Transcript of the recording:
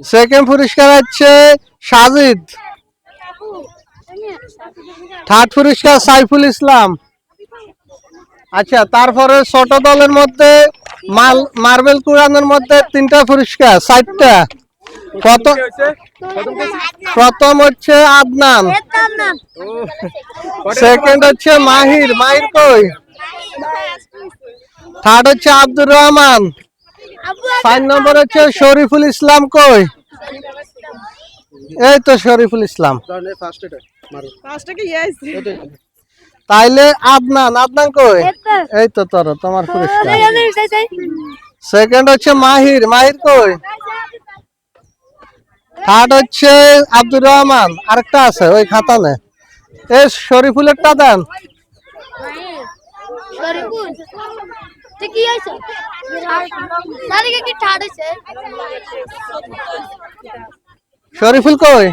Second পুরস্কার হচ্ছে Sajid. Third পুরস্কার সাইফুল ইসলাম। আচ্ছা তারপরে ছোট দলের মধ্যে মাল মার্বেল কুড়ানোর মধ্যে তিনটা পুরস্কার চারটা। প্রথম প্রথম হচ্ছে আদনান। সেকেন্ড হচ্ছে মাহির মাহির কই? থার্ড হচ্ছে আব্দুর রহমান। ফাইভ নম্বর হচ্ছে শরীফুল ইসলাম কই? এই তো শরীফুল ইসলাম। তাইলে আদনান আদনান কই? এই তো। তোর তোমার পুরস্কার। সেকেন্ড হচ্ছে মাহির মাহির কই? থার্ড হচ্ছে আব্দুর রহমান আরেকটা আছে ওই খাতানে। এ শরীফুলেরটা দেন। কি হয়েছে? তারিখে কি হয়েছে? শরীফুল কই?